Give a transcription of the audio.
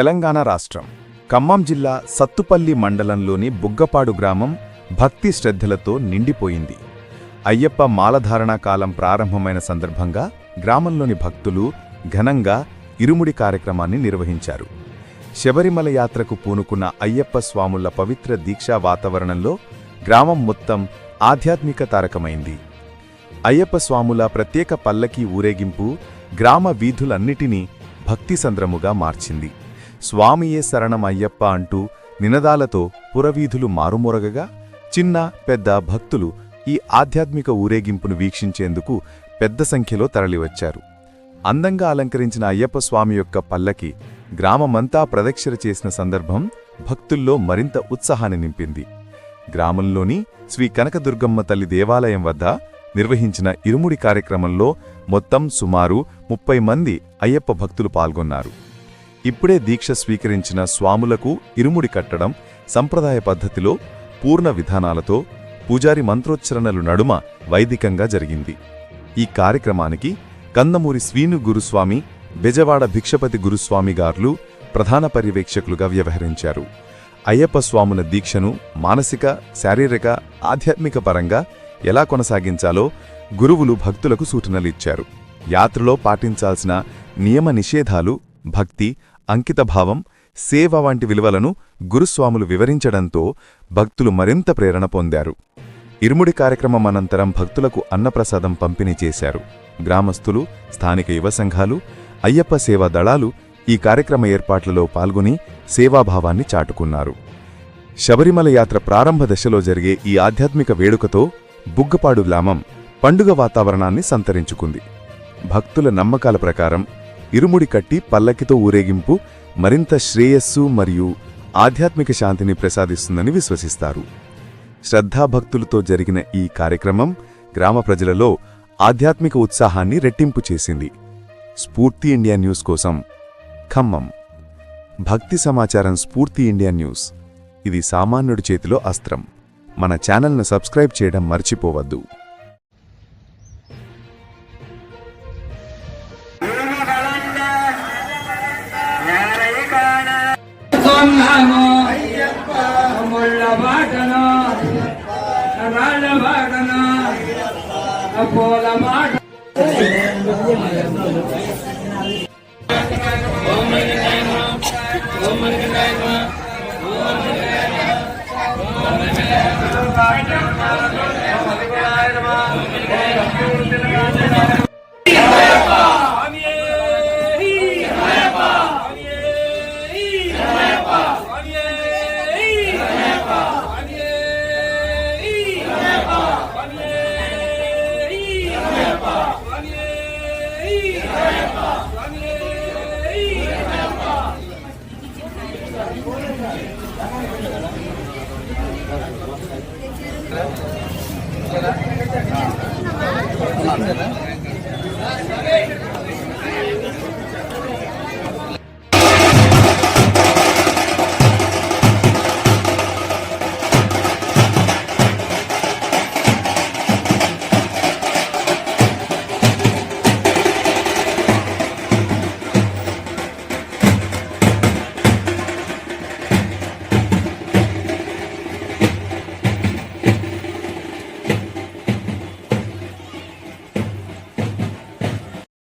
తెలంగాణ రాష్ట్రం ఖమ్మం జిల్లా సత్తుపల్లి మండలంలోని బుగ్గపాడు గ్రామం భక్తి శ్రద్ధలతో నిండిపోయింది. అయ్యప్ప మాలధారణా కాలం ప్రారంభమైన సందర్భంగా గ్రామంలోని భక్తులు ఘనంగా ఇరుముడి కార్యక్రమాన్ని నిర్వహించారు. శబరిమల యాత్రకు పూనుకున్న అయ్యప్ప స్వాముల పవిత్ర దీక్షా వాతావరణంలో గ్రామం మొత్తం ఆధ్యాత్మిక తారకమైంది. అయ్యప్ప స్వాముల ప్రత్యేక పల్లకీ ఊరేగింపు గ్రామ వీధులన్నిటినీ భక్తి సంద్రముగా మార్చింది. స్వామియే శరణం అయ్యప్ప అంటూ నినదాలతో పురవీధులు మారుమొరగగా చిన్న పెద్ద భక్తులు ఈ ఆధ్యాత్మిక ఊరేగింపును వీక్షించేందుకు పెద్ద సంఖ్యలో తరలివచ్చారు. అందంగా అలంకరించిన అయ్యప్ప స్వామి యొక్క పల్లకి గ్రామమంతా ప్రదక్షిణ చేసిన సందర్భం భక్తుల్లో మరింత ఉత్సాహాన్ని నింపింది. గ్రామంలోని శ్రీ కనకదుర్గమ్మ తల్లి దేవాలయం వద్ద నిర్వహించిన ఇరుముడి కార్యక్రమంలో మొత్తం సుమారు ముప్పై మంది అయ్యప్ప భక్తులు పాల్గొన్నారు. ఇప్పుడే దీక్ష స్వీకరించిన స్వాములకు ఇరుముడి కట్టడం సంప్రదాయ పద్ధతిలో పూర్ణ విధానాలతో పూజారి మంత్రోచ్చరణలు నడుమ వైదికంగా జరిగింది. ఈ కార్యక్రమానికి కందమూరి శ్రీను గురుస్వామి బెజవాడ భిక్షపతి గురుస్వామి గార్లు ప్రధాన పర్యవేక్షకులుగా వ్యవహరించారు. అయ్యప్ప స్వాముల దీక్షను మానసిక శారీరక ఆధ్యాత్మిక పరంగా ఎలా కొనసాగించాలో గురువులు భక్తులకు సూచనలిచ్చారు యాత్రలో పాటించాల్సిన నియమ నిషేధాలు భక్తి అంకితభావం సేవ వంటి విలువలను గురుస్వాములు వివరించడంతో భక్తులు మరింత ప్రేరణ పొందారు. ఇరుముడి కార్యక్రమం అనంతరం భక్తులకు అన్నప్రసాదం పంపిణీ చేశారు. గ్రామస్తులు స్థానిక యువ సంఘాలు అయ్యప్ప సేవా దళాలు ఈ కార్యక్రమ ఏర్పాట్లలో పాల్గొని సేవాభావాన్ని చాటుకున్నారు. శబరిమల యాత్ర ప్రారంభ దశలో జరిగే ఈ ఆధ్యాత్మిక వేడుకతో బుగ్గపాడు గ్రామం పండుగ వాతావరణాన్ని సంతరించుకుంది. భక్తుల నమ్మకాల ప్రకారం ఇరుముడి కట్టి పల్లకితో ఊరేగింపు మరింత శ్రేయస్సు మరియు ఆధ్యాత్మిక శాంతిని ప్రసాదిస్తుందని విశ్వసిస్తారు. శ్రద్ధాభక్తులతో జరిగిన ఈ కార్యక్రమం గ్రామ ప్రజలలో ఆధ్యాత్మిక ఉత్సాహాన్ని రెట్టింపు చేసింది. స్ఫూర్తి ఇండియా న్యూస్ కోసం ఖమ్మం. భక్తి సమాచారం స్ఫూర్తి ఇండియా న్యూస్. ఇది సామాన్యుడి చేతిలో అస్త్రం. మన ఛానల్ను సబ్స్క్రైబ్ చేయడం మర్చిపోవద్దు. வாடணும் வாழ வாடணும் போல வாட ஓம்